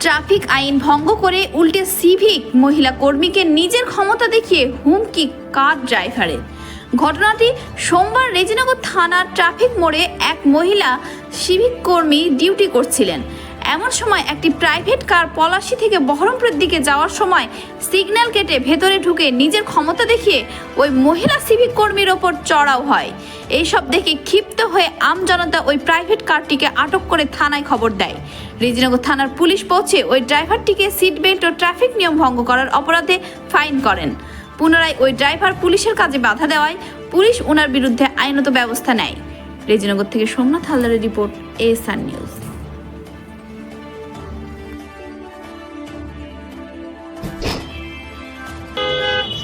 Traffic আইন ভঙ্গ করে উল্টে সিভিক মহিলা কর্মীকে নিজের ক্ষমতা দেখিয়ে হুমকি কার ড্রাইভারের ঘটনাটি সোমবার রেজিনগর থানার ট্রাফিক মোড়ে এক মহিলা সিভিক কর্মী ডিউটি করছিলেন। এমন সময় একটি প্রাইভেট কার পলাশি থেকে বহরমপুরের দিকে যাওয়ার সময় সিগন্যাল কেটে ভেতরে ঢুকে নিজের ক্ষমতা দেখিয়ে ওই মহিলা সিভিক কর্মীর ওপর চড়াও হয়। এইসব দেখে ক্ষিপ্ত হয়ে আমজনতা ওই প্রাইভেট কারটিকে আটক করে থানায় খবর দেয়। রেজিনগর থানার পুলিশ পৌঁছে ওই ড্রাইভারটিকে সিট বেল্ট ও ট্রাফিক নিয়ম ভঙ্গ করার অপরাধে ফাইন করেন। পুনরায় ওই ড্রাইভার পুলিশের কাজে বাধা দেওয়ায় পুলিশ ওনার বিরুদ্ধে আইনত ব্যবস্থা নেয়। রেজিনগর থেকে সোমনাথ হালদারের রিপোর্ট এএসআর নিউজ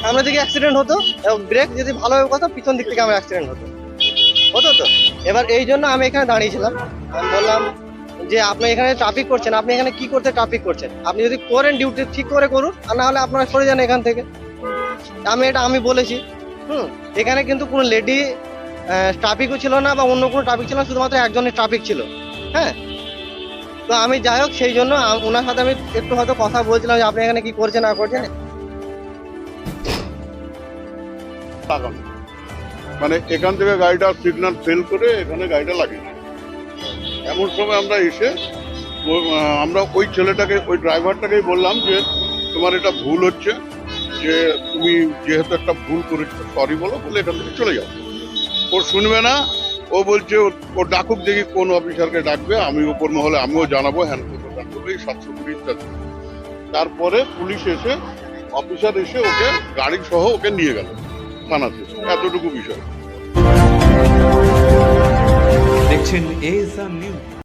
সামনে দিকে অ্যাক্সিডেন্ট হতো এবং ব্রেক যদি ভালোভাবে কথা, পিছন দিক থেকে আমার অ্যাক্সিডেন্ট হতো। হতো তো? এবার এই জন্য আমি এখানে দাঁড়িয়েছিলাম। আমি বললাম যে, আপনি এখানে ট্রাফিক করছেন, আপনি এখানে কি করতে ট্রাফিক করছেন? আপনি যদি করেন ডিউটি ঠিক করে করুন, আর না হলে আপনারা সরে যান এখান থেকে। আমি এটা, আমি বলেছি, হুম, এখানে কিন্তু কোনো লেডি ট্রাফিকও ছিল না বা অন্য কোনো ট্রাফিক ছিল না, শুধুমাত্র একজনের ট্রাফিক ছিল। হ্যাঁ? তো আমি যাই হোক, সেই জন্য ওনার সাথে আমি একটু হয়তো কথা বলছিলাম যে, আপনি এখানে কি করছেন, না করছেন। লাগানো মানে এখান থেকে গাড়িটা সিগন্যাল ফেল করে এখানে গাড়িটা লাগিয়েছে এমন সময় আমরা এসে আমরা ওই ছেলেটাকে, ওই ড্রাইভারটাকেই বললাম যে, তোমার এটা ভুল হচ্ছে, যে তুমি যেহেতু একটা ভুল করেছ সরি বলো, বলে এখান থেকে চলে যাও। ও শুনবে না, ও বলছে, ও- ডাকুক দেখি কোন অফিসারকে ডাকবে, আমি ওপর মহলে, আমিও জানাব হ্যাঁ ডাকবে এই সাতশো কুড়ি ইত্যাদি। তারপরে পুলিশ এসে, অফিসার এসে ওকে গাড়ি সহ ওকে নিয়ে গেল। থানাতে এতটুকু বিষয়। দেখছেন এ নিউজ